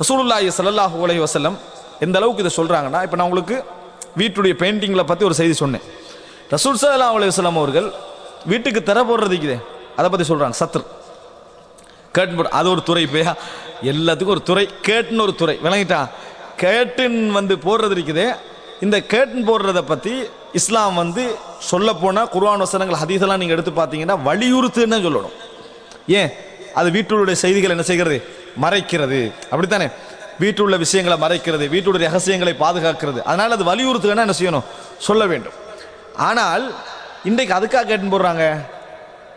ரசூலுல்லாஹி ஸல்லல்லாஹு உலகி வசல்லம் எந்த அளவுக்கு இதை சொல்கிறாங்கன்னா இப்போ நான் உங்களுக்கு வீட்டுடைய பெயிண்டிங்கில் பற்றி ஒரு செய்தி சொன்னேன். ரசூல் சல்லா அலைஹி வஸல்லம் அவர்கள் வீட்டுக்கு திற போடுறதுக்குதே அதை பற்றி சொல்கிறாங்க சத்ரு. கேட்டு போடு அது ஒரு துறை இப்பயா? எல்லாத்துக்கும் ஒரு துறை கேட்டுன்னு ஒரு துறை. விளங்கிட்டா? கேட்டுன் வந்து போடுறது இருக்குது. இந்த கேட்டன் போடுறத பற்றி இஸ்லாம் வந்து சொல்ல போனால் குர்ஆன் வசனங்கள் ஹதீஸெல்லாம் நீங்கள் எடுத்து பார்த்தீங்கன்னா வலியுறுத்துன்னு சொல்லணும். ஏன்? அது வீட்டுடைய செய்திகள் என்ன செய்கிறது? மறைக்கிறது. அப்படித்தானே? வீட்டில் உள்ள விஷயங்களை மறைக்கிறது. வீட்டுடைய ரகசியங்களை பாதுகாக்கிறது. அதனால் அது வலியுறுத்துன்னா என்ன செய்யணும்? சொல்ல வேண்டும். ஆனால் இன்றைக்கு அதுக்காக கேட்டுன்னு போடுறாங்க?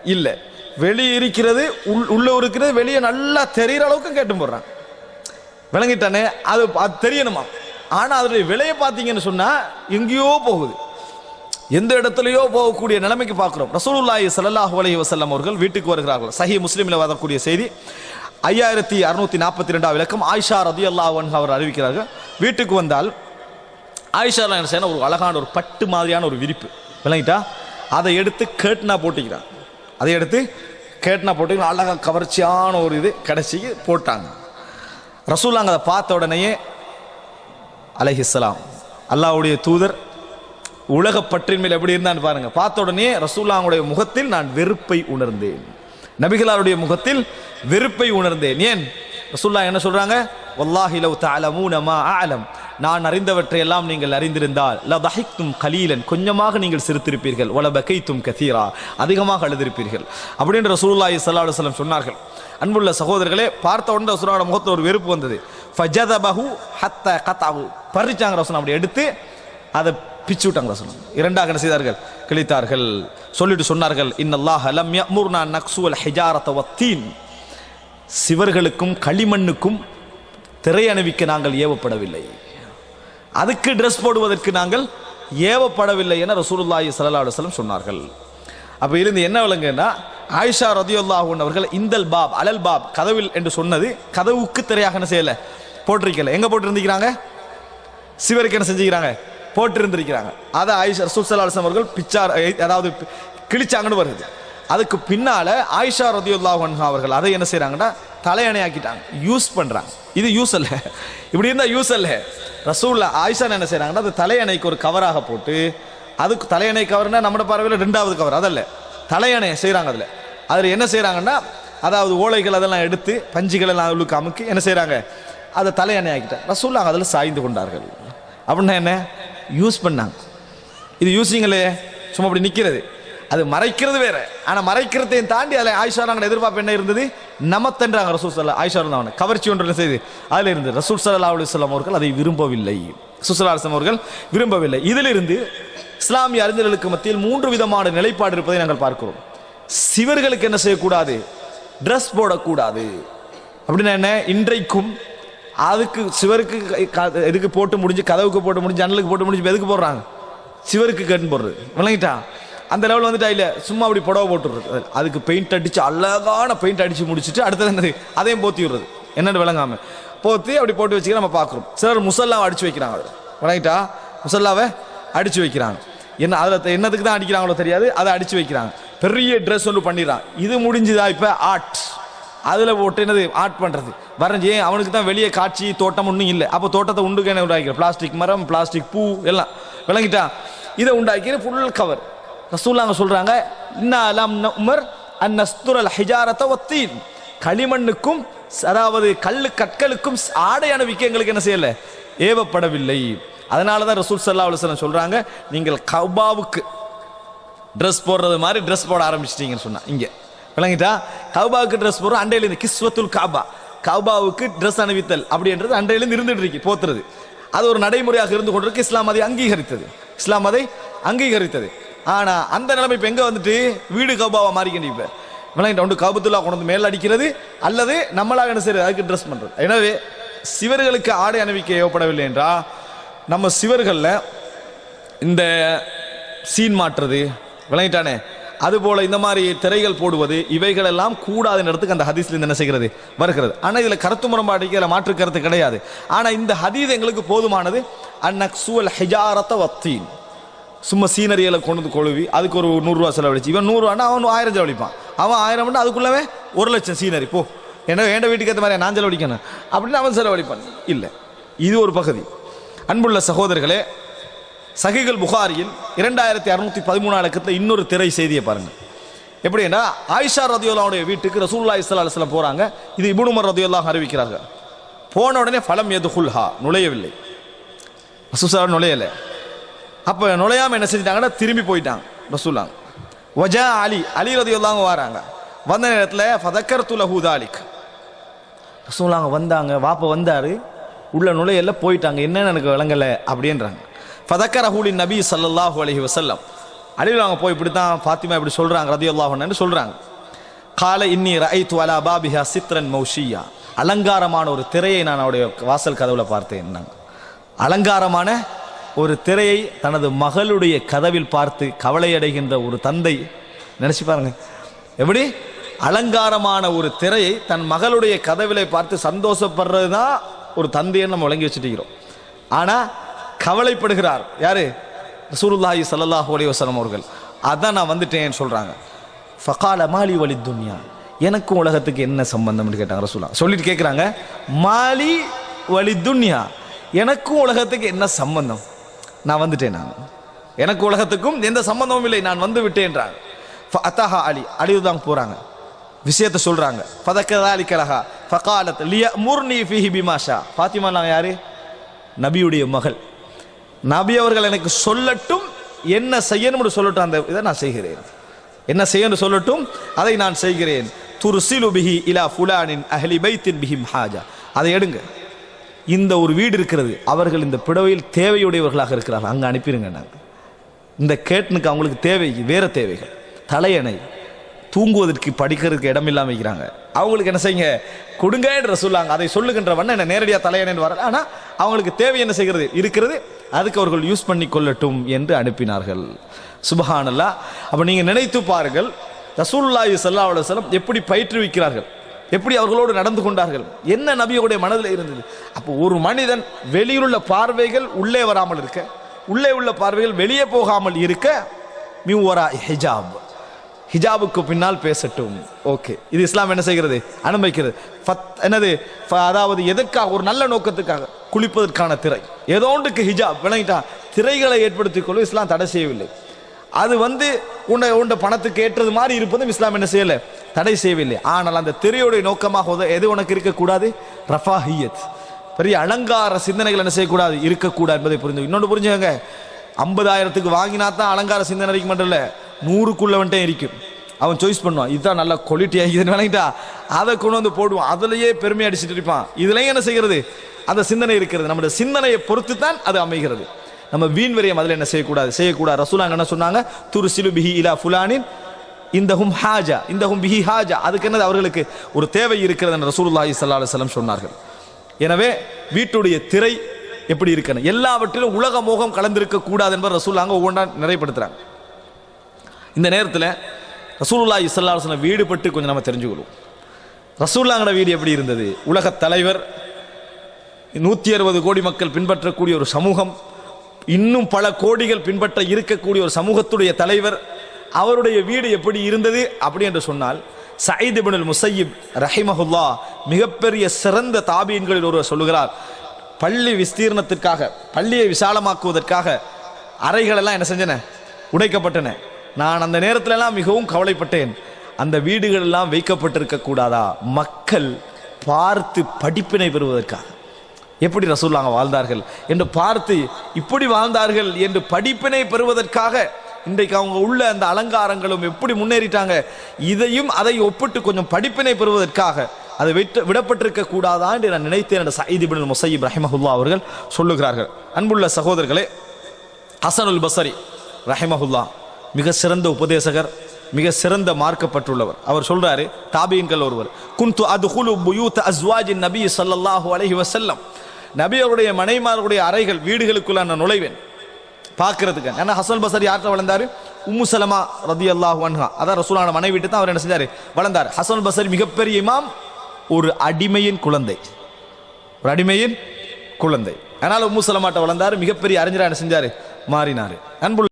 இல்லை. வெளியே இருக்கிறது உள் உள்ளே இருக்கிறது வெளியே நல்லா தெரிகிற அளவுக்கு கேட்டு போடுறாங்க. விளங்கிட்டானே? அது அது தெரியணுமா? ஆனால் அதனுடைய விலையை பார்த்தீங்கன்னு சொன்னால் எங்கேயோ போகுது. எந்த இடத்துலையோ போகக்கூடிய நிலைமைக்கு பார்க்குறோம். ரசூலுல்லாஹி சல்லாஹூ அலஹி வசல்லம் அவர்கள் வீட்டுக்கு வருகிறார்கள். சஹி முஸ்லீமில் வரக்கூடிய செய்தி ஐயாயிரத்தி அறுநூத்தி நாற்பத்தி ரெண்டாம் விளக்கம் ஆயிஷா ரதி அல்லாஹன் அவர் அறிவிக்கிறார்கள். வீட்டுக்கு வந்தால் ஆயிஷா என்ன செய்யணும்? ஒரு அழகான ஒரு பட்டு மாதிரியான ஒரு விரிப்பு. விளங்கிட்டா? அதை எடுத்து கேட்னா போட்டிக்கிறார் அதை எடுத்து கேட்னா போட்டு அழகாக கவர்ச்சியான ஒரு இது கடைசிக்கு போட்டாங்க. ரசூலாங்க அதை பார்த்த உடனேயே அலஹிஸ்லாம் அல்லாஹ்வுடைய தூதர் உலக பற்றின் மேல் எப்படி இருந்தான்னு பாருங்க. பார்த்த உடனே ரசூல்லாவுடைய முகத்தில் நான் வெறுப்பை உணர்ந்தேன். நபிகளாருடைய முகத்தில் வெறுப்பை உணர்ந்தேன். ஏன்? ரசூல்லா என்ன சொல்றாங்க? வல்லாஹி லவ் ஆலம் நான் அறிந்தவற்றை எல்லாம் நீங்கள் அறிந்திருந்தால் ல தஹிக்தும் கலீலன். கொஞ்சமாக நீங்கள் சிரித்திருப்பீர்கள். ஒல பகைத்தும் கதீரா அதிகமாக அழுதிருப்பீர்கள். அப்படின்ற ரசூலுல்லாஹி சல்லா அலுவலம் சொன்னார்கள். அன்புள்ள சகோதரர்களே பார்த்த உடனே ரசூலோட முகத்தில் ஒரு வெறுப்பு வந்தது. ஃபஜதபஹு ஹத்த கத்தாவு பறிச்சாங்க ரசூல் அப்படி எடுத்து அதை பிச்சு விட்டாங்க ரசூல் இரண்டாக என்ன செய்தார்கள்? கிழித்தார்கள். சொல்லிட்டு சொன்னார்கள் இன்னல்லாஹ லம் யமுர்னா நக்சுவல் ஹிஜாரத வத்தீன் சிவர்களுக்கும் களிமண்ணுக்கும் திரை அணிவிக்க நாங்கள் ஏவப்படவில்லை. அதுக்கு ட்ரெஸ் போடுவதற்கு நாங்கள் ஏவப்படவில்லை என ரசூலுல்லாஹி சல்லா அலுவலம் சொன்னார்கள். அப்போ இருந்து என்ன விளங்குன்னா ஆயிஷா ரதியுல்லாஹூன் அவர்கள் இந்தல் பாப் அலல் பாப் கதவில் என்று சொன்னது கதவுக்கு திரையாக என்ன செய்யலை போட்டிருக்கல. எங்கே போட்டிருந்திக்கிறாங்க சிவருக்கு என்ன செஞ்சுக்கிறாங்க? போட்டிருந்திருக்கிறாங்க. அதை ஆயிஷா ரசூல் அவர்கள் பிச்சார் அதாவது கிழிச்சாங்கன்னு வருது. அதுக்கு பின்னால ஆயிஷா ரதியுல்லா அவர்கள் அதை என்ன செய்யறாங்கன்னா தலையணையாக்கிட்டாங்க. யூஸ் பண்றாங்க. இது யூஸ் அல்ல. இப்படி இருந்தா யூஸ் அல்ல. ரசூல்லா ஆயிஷா என்ன செய்யறாங்கன்னா அது தலையணைக்கு ஒரு கவராக போட்டு அதுக்கு தலையணை கவர்னா நம்ம பார்வையில் ரெண்டாவது கவர். அதல்ல. தலையணை செய்கிறாங்க அதில். அதில் என்ன செய்கிறாங்கன்னா அதாவது ஓலைகள் அதெல்லாம் எடுத்து பஞ்சுகள் எல்லாம் அவளுக்கு அமுக்கி என்ன செய்கிறாங்க அதை தலையணை ஆக்கிட்டாங்க ரசூல்லா அதில் சாய்ந்து கொண்டார்கள். அப்படின்னா என்ன? யூஸ் பண்ணாங்க. இது யூஸிங்களே சும்மா அப்படி நிற்கிறது அது மறைக்கிறது வேற. ஆனால் மறைக்கிறதையும் தாண்டி அதில் ஆயிஷா நாங்கள் எதிர்பார்ப்பு என்ன இருந்தது? நமத்தன்றாங்க ரசூல் சல்லா ஆயிஷா இருந்தாங்க கவர்ச்சி ஒன்று என்ன செய்து? அதில் இருந்து ரசூல் சல்லா அலுவலாம் அவர்கள் அதை விரும்பவில்லை. சுசலா அலுவலம் அவர்கள் விரும்பவில்லை. இதிலிருந்து இஸ்லாமிய அறிஞர்களுக்கு மத்தியில் மூன்று விதமான நிலைப்பாடு இருப்பதை நாங்கள் பார்க்கிறோம். சிவர்களுக்கு என்ன செய்யக்கூடாது? ட்ரெஸ் போடக்கூடாது. அப்படின்னா என்ன? இன்றைக்கும் அதுக்கு சிவருக்கு எதுக்கு க- இதுக்கு போட்டு முடிஞ்சு கதவுக்கு போட்டு முடிஞ்சு ஜன்னலுக்கு போட்டு முடிஞ்சு எதுக்கு போடுறாங்க? சிவருக்கு கட்டு போடுறது. விளங்கிட்டா? அந்த லெவல் வந்துட்டா இல்லை சும்மா அப்படி புடவை போட்டுறது. அதுக்கு பெயிண்ட் அடித்து அழகான பெயிண்ட் அடித்து முடிச்சுட்டு அடுத்தது என்னது? அதையும் போத்தி விடுறது. என்னன்னு விளங்காமல் போத்தி அப்படி போட்டு வச்சுக்க நம்ம பார்க்குறோம் சிலர் முசல்லாவை அடித்து வைக்கிறாங்க விளங்கிட்டா? முசல்லாவை அடித்து வைக்கிறாங்க. என்ன அதில் என்னதுக்கு தான் அடிக்கிறாங்களோ தெரியாது அதை அடித்து வைக்கிறாங்க. பெரிய ட்ரெஸ் ஒன்று பண்ணிடுறான். இது முடிஞ்சுதா இப்போ? ஆர்ட் அதில் போட்டு என்னது? ஆர்ட் பண்ணுறது வரைஞ்சி அவனுக்கு தான் வெளியே காட்சி தோட்டம் ஒன்றும் இல்லை. அப்போ தோட்டத்தை உண்டுக்கு என்ன உண்டாக்கிற பிளாஸ்டிக் மரம் பிளாஸ்டிக் பூ எல்லாம் விளங்கிட்டா இதை உண்டாக்கிற ஃபுல் கவர் ரசூல்லாங்க சொல்கிறாங்க இன்னும் உமர் அந்நஸ்துரல் ஹிஜாரத்தை ஒத்தீன் களிமண்ணுக்கும் அதாவது கல்லு கற்களுக்கும் ஆடை அணிவிக்க எங்களுக்கு என்ன செய்யலை? ஏவப்படவில்லை. அதனால தான் ரசூல் சல்லா அலுவலம் சொல்கிறாங்க நீங்கள் கபாவுக்கு ட்ரெஸ் போடுறது மாதிரி ட்ரெஸ் போட ஆரம்பிச்சிட்டீங்கன்னு சொன்னால் இங்கே. விளங்கிட்டா? கௌபாவுக்கு ட்ரெஸ் போடுறோம் அண்டையில் இந்த கிஸ்வத்துல் காபா. கௌபாவுக்கு ட்ரெஸ் அணிவித்தல் அப்படின்றது அன்றையிலிருந்து இருந்துட்டு இருக்கு போத்துறது. அது ஒரு நடைமுறையாக இருந்து கொண்டிருக்கு. இஸ்லாம் அதை அங்கீகரித்தது. இஸ்லாம் அதை அங்கீகரித்தது. ஆனா அந்த நிலைமை இப்ப எங்க வந்துட்டு? வீடு கௌபாவா மாறிக்கிட்டு இப்ப. விளங்கிட்ட ஒன்று கபத்துல்லா கொண்டு வந்து மேல் அடிக்கிறது அல்லது நம்மளாக என்ன செய்யறது? அதுக்கு ட்ரெஸ் பண்றது. எனவே சிவர்களுக்கு ஆடை அணிவிக்க ஏவப்படவில்லை என்றால் நம்ம சிவர்களில் இந்த சீன் மாற்றுறது விளங்கிட்டானே? அதுபோல இந்த மாதிரி திரைகள் போடுவது இவைகள் எல்லாம் கூடாத இடத்துக்கு அந்த ஹதீஸ்ல இருந்து என்ன செய்கிறது? வருகிறது. ஆனா இதுல கருத்து முரண்பாடுக்கு இதுல மாற்று கருத்து கிடையாது. ஆனா இந்த ஹதீஸ் எங்களுக்கு போதுமானது. அந்நக்சுவல் ஹிஜாரத்த வத்தீன். சும்மா சீனரியில் கொண்டு வந்து கொழுவி அதுக்கு ஒரு நூறுரூவா செலவழிச்சு. இவன் நூறுரூவானா அவன் ஆயிரம் செலவழிப்பான். அவன் ஆயிரம் அதுக்குள்ளவே ஒரு லட்சம் சீனரி போ. என்ன என் வீட்டுக்கு ஏற்ற மாதிரி நான் செலவழிக்கணும். அப்படின்னு அவன் செலவழிப்பான். இல்லை. இது ஒரு பகுதி. அன்புள்ள சகோதரர்களே சகிகள் புகாரியில் இரண்டாயிரத்தி அறுநூத்தி பதிமூணு இலக்கத்தில் இன்னொரு திரை செய்தியை பாருங்க. எப்படின்னா ஆயிஷா ரதியுல்லாவுடைய வீட்டுக்கு ரசூல்லா இஸ்லா அலுவலம் போறாங்க. இது இபுனுமர் ரதியுல்லாஹ் அறிவிக்கிறார்கள். போன உடனே ஃபலம் எது ஹுல்ஹா நுழையவில்லை. ரசூசா நுழையலை. அப்போ நுழையாமல் என்ன செஞ்சிட்டாங்கன்னா திரும்பி போயிட்டாங்க ரசூல்லாங் வஜா அலி அலி ரதியுல்லாங்க வராங்க. வந்த நேரத்தில் ஃபதக்கர் துலஹூ அலிக் ரசூலாங்க வந்தாங்க வாப்ப வந்தாரு. உள்ள நுழையல போயிட்டாங்க. என்னன்னு எனக்கு விளங்கலை? அப்படின்றாங்க. ஃபதக்கர் அஹூலின் நபி அலஹி வசல்லம் அழிவில் அவங்க போய் இப்படி தான் ஃபாத்திமா இப்படி சொல்கிறாங்க ரதியுல்லாஹு சொல்கிறாங்க கால இன்னி ரஐத்து அலா பாபிஹா சித்ரன் மௌஷியா. அலங்காரமான ஒரு திரையை நான் அவருடைய வாசல் கதவுல பார்த்தேன் அலங்காரமான ஒரு திரையை தனது மகளுடைய கதவில் பார்த்து கவலையடைகின்ற ஒரு தந்தை நினச்சி பாருங்க. எப்படி? அலங்காரமான ஒரு திரையை தன் மகளுடைய கதவிலை பார்த்து சந்தோஷப்படுறது தான் ஒரு தந்தையை நம்ம விளங்கி வச்சுட்டுக்கிறோம் ஆனால் கவலைப்படுகிறார். யாரு? ரசூலுல்லாஹி ஸல்லல்லாஹு அலி வசலம் அவர்கள். அதான் நான் வந்துட்டேன்னு சொல்றாங்க. ஃபகால மாலி வலி துன்யா. எனக்கும் உலகத்துக்கு என்ன சம்பந்தம்னு கேட்டாங்க ரசூலா சொல்லிட்டு கேட்குறாங்க மாலி வலி துன்யா. எனக்கும் உலகத்துக்கு என்ன சம்பந்தம்? நான் வந்துட்டேன் நான். எனக்கு உலகத்துக்கும் எந்த சம்பந்தமும் இல்லை. நான் வந்து விட்டேன்றாங்க. அத்தஹா அலி. அலிவுதான் போறாங்க. விஷயத்தை சொல்றாங்க. ஃபதக்கதா அலி கலஹா ஃபகாலத் லிய முர்னி ஃபிஹி பிமாஷா ஃபாத்திமா நான் யாரு? நபியுடைய மகள். நபி அவர்கள் எனக்கு சொல்லட்டும் என்ன செய்யணும்னு சொல்லட்டும் அந்த இதை நான் செய்கிறேன். என்ன செய்யணும் சொல்லட்டும் அதை நான் செய்கிறேன். துருசிலு பிஹி இலா ஃபுலானின் அஹலி பைத்தின் பிஹிம் ஹாஜா. அதை எடுங்க. இந்த ஒரு வீடு இருக்கிறது அவர்கள் இந்த பிடவையில் தேவையுடையவர்களாக இருக்கிறார்கள். அங்கே அனுப்பிடுங்க நாங்கள் இந்த கேட்டனுக்கு அவங்களுக்கு தேவை வேறு தேவைகள். தலையணை. தூங்குவதற்கு படிக்கிறதுக்கு இடம் இல்லாமல் வைக்கிறாங்க அவங்களுக்கு என்ன செய்யுங்க? கொடுங்கன்ற சொல்லாங்க அதை சொல்லுகின்ற வண்ண என்ன நேரடியாக தலையணைன்னு வர ஆனால் அவங்களுக்கு தேவை என்ன செய்கிறது? இருக்கிறது. அதுக்கு அவர்கள் யூஸ் பண்ணி கொள்ளட்டும் என்று அனுப்பினார்கள். சுபஹானல்லா. அப்போ நீங்கள் நினைத்து பாருங்கள் ரசூலுல்லாஹி சல்லா அலுவலம் எப்படி பயிற்றுவிக்கிறார்கள் எப்படி அவர்களோடு நடந்து கொண்டார்கள் என்ன நபியோடைய மனதில் இருந்தது. அப்போ ஒரு மனிதன் வெளியிலுள்ள பார்வைகள் உள்ளே வராமல் இருக்க உள்ளே உள்ள பார்வைகள் வெளியே போகாமல் இருக்க மியூவரா ஹிஜாப். ஹிஜாபுக்கு பின்னால் பேசட்டும். ஓகே இது இஸ்லாம் என்ன செய்கிறது? அனுமதிக்கிறது. என்னது? ஃப- அதாவது எதற்காக? ஒரு நல்ல நோக்கத்துக்காக குளிப்பதற்கான திரை. ஏதோ ஒன்றுக்கு ஹிஜாப் விளங்கிட்டா திரைகளை ஏற்படுத்திக் கொள்ள இஸ்லாம் தடை செய்யவில்லை. அது வந்து உன்னை உண்ட பணத்துக்கு ஏற்றது மாதிரி இருப்பதும் இஸ்லாம் என்ன செய்யலை? தடை செய்யவில்லை. ஆனால் அந்த திரையுடைய நோக்கமாக எது உனக்கு இருக்கக்கூடாது? ரஃபாஹியத். பெரிய அலங்கார சிந்தனைகள் என்ன செய்யக்கூடாது? இருக்கக்கூடாது என்பதை புரிஞ்சு இன்னொன்று புரிஞ்சுக்கங்க. ஐம்பதாயிரத்துக்கு வாங்கினா தான் அலங்கார சிந்தனை இருக்க மட்டும் இல்லை நூறுக்குள்ளவன்ட்டே இருக்கும் அவன் சாய்ஸ் பண்ணுவான். இதுதான் நல்லா குவாலிட்டி ஆகிதுன்னு விளங்கிட்டா? அதை கொண்டு வந்து போடுவான். அதுலேயே பெருமை அடிச்சுட்டு இருப்பான். இதுலையும் என்ன செய்கிறது? அந்த சிந்தனை இருக்கிறது. நம்முடைய சிந்தனையை பொறுத்து தான் அது அமைகிறது. நம்ம வீண் விரயம் அதில் என்ன செய்யக்கூடாது? செய்யக்கூடாது. ரசூலாங்க என்ன சொன்னாங்க? துரு சிலு பிஹி இலா ஃபுலானின் இந்த ஹும் ஹாஜா. இந்த ஹும் பிஹி ஹாஜா. அதுக்கு என்னது அவர்களுக்கு? ஒரு தேவை இருக்கிறது என்று ரசூலுல்லாஹி சல்லா அலுவலம் சொன்னார்கள். எனவே வீட்டுடைய திரை எப்படி இருக்கணும்? எல்லாவற்றிலும் உலக மோகம் கலந்திருக்க கூடாது என்பது ரசூலாங்க ஒவ்வொன்றா நிறைப்படுத்துகிறாங்க இந்த நேரத்தில் ரசூல்லா இஸ்லாசனை அலைஹி வீடு கொஞ்சம் நம்ம தெரிஞ்சுக்கணும். ரசூல்லாங்கட வீடு எப்படி இருந்தது? உலகத் தலைவர் நூற்றி அறுபது கோடி மக்கள் பின்பற்றக்கூடிய ஒரு சமூகம் இன்னும் பல கோடிகள் பின்பற்ற இருக்கக்கூடிய ஒரு சமூகத்துடைய தலைவர் அவருடைய வீடு எப்படி இருந்தது? அப்படி என்று சொன்னால் சயீத் இப்னுல் முசையிப் ரஹிமஹுல்லா மிகப்பெரிய சிறந்த தாபியன்களில் ஒருவர் சொல்லுகிறார் பள்ளி விஸ்தீர்ணத்திற்காக பள்ளியை விசாலமாக்குவதற்காக அறைகளெல்லாம் என்ன செஞ்சன? உடைக்கப்பட்டன. நான் அந்த நேரத்திலெல்லாம் மிகவும் கவலைப்பட்டேன். அந்த வீடுகள் எல்லாம் வைக்கப்பட்டிருக்க கூடாதா? மக்கள் பார்த்து படிப்பினை பெறுவதற்காக. எப்படி ரசூல்லாங்க வாழ்ந்தார்கள்? என்று பார்த்து இப்படி வாழ்ந்தார்கள் என்று படிப்பினை பெறுவதற்காக. இன்றைக்கு அவங்க உள்ள அந்த அலங்காரங்களும் எப்படி முன்னேறிட்டாங்க? இதையும் அதை ஒப்பிட்டு கொஞ்சம் படிப்பினை பெறுவதற்காக. அதை விட்டு விடப்பட்டிருக்க கூடாதா என்று நான் நினைத்தேன் என்ற சயீத் இபின் முசையிப் ரஹிமஹுல்லா அவர்கள் சொல்லுகிறார்கள். அன்புள்ள சகோதரர்களே ஹசனுல் பசரி ரஹிமஹுல்லா மிக சிறந்த உபதேசகர் மிக சிறந்த மார்க்கப்பட்டுள்ளவர் அவர் சொல்றாரு தாபியன்கள் ஒருவர் குந்து அதுகுலு புயூத் அஸ்வாஜின் நபி ஸல்லல்லாஹு அலஹி வசல்லம் நபி அவருடைய மனைமாருடைய அறைகள் வீடுகளுக்குள்ள நான் நுழைவேன் பார்க்கறதுக்கு. ஏன்னா ஹசன் பசர் யார்கிட்ட வளர்ந்தாரு? உம்மு சலமா ரதி அல்லாஹு அன்ஹா. அதான் ரசூலான மனைவி விட்டு தான் அவர் என்ன செஞ்சாரு? வளர்ந்தார். ஹசன் பசர் மிகப்பெரிய இமாம் ஒரு அடிமையின் குழந்தை. ஒரு அடிமையின் குழந்தை. ஆனால் உம்மு சலமாட்ட வளர்ந்தாரு மிகப்பெரிய அறிஞரா என்ன செஞ்சாரு? மாறினாரு. அன்புள்ள